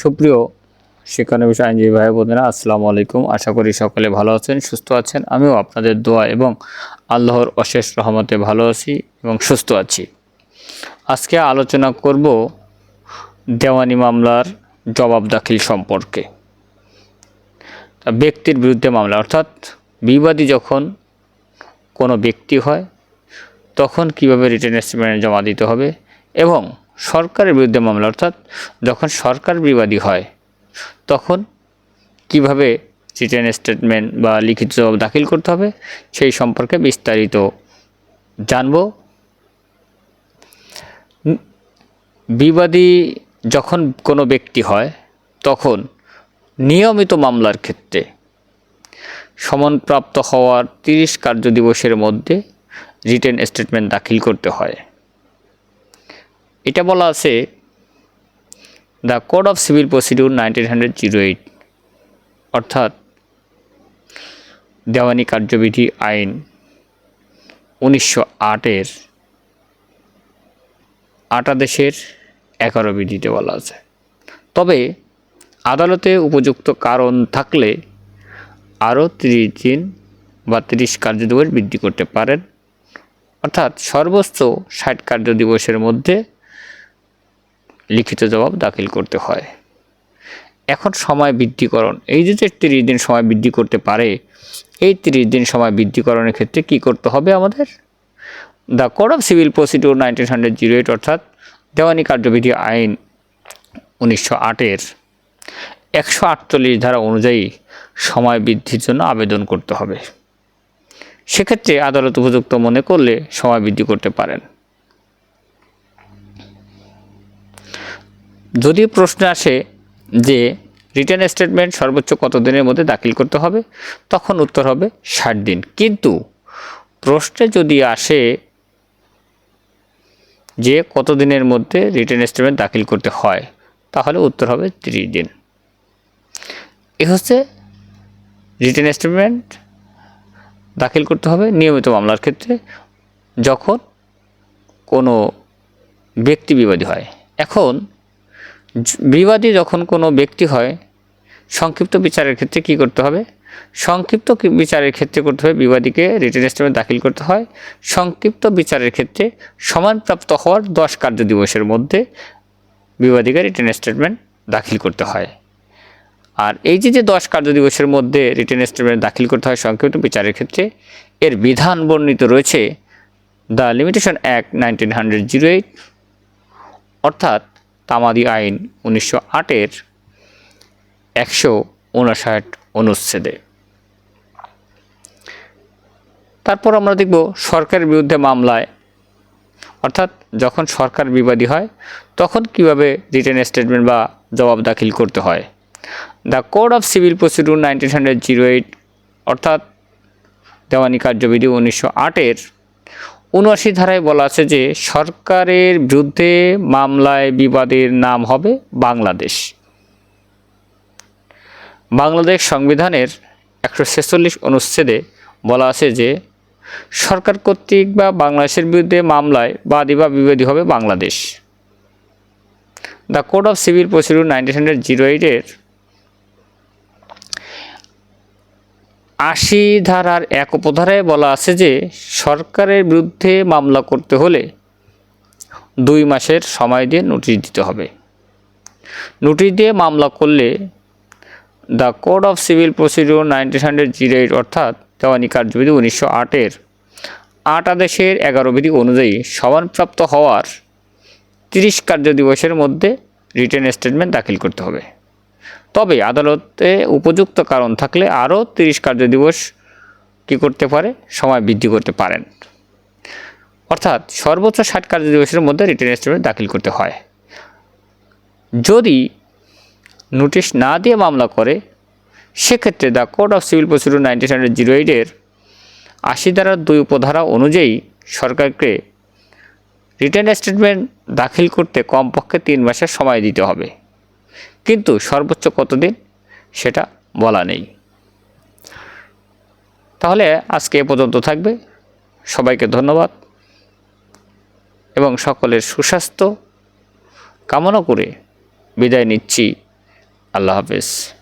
সুপ্রিয় শিক্ষানবিশ আইনজীবী ভাই বোনেরা, আসসালামু আলাইকুম। আশা করি সকলে ভালো আছেন, সুস্থ আছেন। আমিও আপনাদের দোয়া এবং আল্লাহর অশেষ রহমতে ভালো আছি এবং সুস্থ আছি। আজকে আলোচনা করব দেওয়ানি মামলার জবাব দাখিল সম্পর্কে। তা ব্যক্তির বিরুদ্ধে মামলা, অর্থাৎ বিবাদী যখন কোনো ব্যক্তি হয়, তখন কীভাবে রিটার্ন স্টেটমেন্ট জমা দিতে হবে এবং সরকারের বিরুদ্ধে মামলা, অর্থাৎ যখন সরকার বিবাদী হয়, তখন কীভাবে রিটার্ন স্টেটমেন্ট বা লিখিত দাখিল করতে হবে, সেই সম্পর্কে বিস্তারিত জানব। বিবাদী যখন কোনো ব্যক্তি হয়, তখন নিয়মিত মামলার ক্ষেত্রে সমনপ্রাপ্ত হওয়ার তিরিশ কার্য দিবসের মধ্যে রিটেন স্টেটমেন্ট দাখিল করতে হয়। এটা বলা আছে the code of civil procedure nineteen hundred zero eight অর্থাৎ দেওয়ানি কার্যবিধি আইন উনিশশো আটের আটাদেশের এগারো বিধিতে বলা আছে। তবে আদালতে উপযুক্ত কারণ থাকলে আরও তিরিশ দিন বা তিরিশ কার্যদিবস বৃদ্ধি করতে পারেন। অর্থাৎ সর্বোচ্চ ষাট কার্য দিবসের মধ্যে লিখিত জবাব দাখিল করতে হয়। এখন সময় বৃদ্ধিকরণ। এই যে তিরিশ দিন সময় বৃদ্ধি করতে পারে, এই তিরিশ দিন সময় বৃদ্ধিকরণের ক্ষেত্রে কি করতে হবে আমাদের? The code of civil procedure nineteen hundred zero eight অর্থাৎ দেওয়ানি কার্যবিধি আইন উনিশশো আটের একশো আটচল্লিশ ধারা অনুযায়ী সময় বৃদ্ধির জন্য আবেদন করতে হবে। সেক্ষেত্রে আদালত উপযুক্ত মনে করলে সময় বৃদ্ধি করতে পারেন। যদি প্রশ্ন আসে যে রিটার্ন স্টেটমেন্ট সর্বোচ্চ কত দিনের মধ্যে দাখিল করতে হবে, তখন উত্তর হবে ষাট দিন। কিন্তু প্রশ্নে যদি আসে যে কত দিনের মধ্যে রিটার্ন স্টেটমেন্ট দাখিল করতে হয়, তাহলে উত্তর হবে তিরিশ দিন। এ হচ্ছে রিটার্ন স্টেটমেন্ট দাখিল করতে হবে নিয়মিত মামলার ক্ষেত্রে যখন কোনো ব্যক্তি বিবাদী হয়। এখন বিবাদী যখন কোনো ব্যক্তি হয়, সংক্ষিপ্ত বিচারের ক্ষেত্রে কি করতে হবে? সংক্ষিপ্ত বিচারের ক্ষেত্রে করতে হবে বিবাদীকে রিটেন স্টেটমেন্ট দাখিল করতে হয়। সংক্ষিপ্ত বিচারের ক্ষেত্রে সমানপ্রাপ্ত হওয়ার দশ কার্য দিবসের মধ্যে বিবাদীকে রিটেন স্টেটমেন্ট দাখিল করতে হয়। আর এই যে যে দশ কার্য দিবসের মধ্যে রিটেন স্টেটমেন্ট দাখিল করতে হয় সংক্ষিপ্ত বিচারের ক্ষেত্রে, এর বিধান বর্ণিত রয়েছে the limitation act nineteen hundred zero eight অর্থাৎ তামাদি আইন উনিশশো আটের একশো উনষাট অনুচ্ছেদে। তারপর আমরা দেখব সরকারের বিরুদ্ধে মামলায়। অর্থাৎ যখন সরকার বিবাদী হয়, তখন কীভাবে রিটেন স্টেটমেন্ট বা জবাব দাখিল করতে হয়। The code of civil procedure nineteen hundred zero eight অর্থাৎ দেওয়ানি কার্যবিধি উনিশশো আটের উনআশি ধারায় বলা আছে যে সরকারের বিরুদ্ধে মামলায় বিবাদের নাম হবে বাংলাদেশ। বাংলাদেশ সংবিধানের একশো ছেচল্লিশ অনুচ্ছেদে বলা আছে যে সরকার কর্তৃক বা বাংলাদেশের বিরুদ্ধে মামলায় বাদী বা বিবাদী হবে Bangladesh. The code of civil procedure nineteen hundred zero এইটের আশি ধারার এক উপধারায় বলা আছে যে, সরকারের বিরুদ্ধে মামলা করতে হলে দুই মাসের সময় দিয়ে নোটিশ দিতে হবে। নোটিশ দিয়ে মামলা করলে the code of civil procedure nineteen hundred zero eight অর্থাৎ দেওয়ানি কার্যবিধি উনিশশো আটের আট আদেশের এগারো বিধি অনুযায়ী সমানপ্রাপ্ত হওয়ার তিরিশ কার্য দিবসের মধ্যে রিটেন স্টেটমেন্ট দাখিল করতে হবে। তবে আদালতে উপযুক্ত কারণ থাকলে আরও তিরিশ কার্য দিবস কী করতে পারে? সময় বৃদ্ধি করতে পারেন। অর্থাৎ সর্বোচ্চ ষাট কার্য দিবসের মধ্যে রিটেন স্টেটমেন্ট দাখিল করতে হয়। যদি নোটিশ না দিয়ে মামলা করে, সেক্ষেত্রে the code of civil procedure nineteen hundred zero এইটের আশি ধারার দুই উপধারা অনুযায়ী সরকারকে রিটার্ন স্টেটমেন্ট দাখিল করতে কমপক্ষে তিন মাসের সময় দিতে হবে। কিন্তু সর্বোচ্চ কতদিন? সেটা বলা নেই। তাহলে আজকে এ পর্যন্ত থাকবে। সবাইকে ধন্যবাদ এবং সকলের সুস্বাস্থ্য। কামনা করে বিদায় নিচ্ছি। আল্লাহ হাফেজ।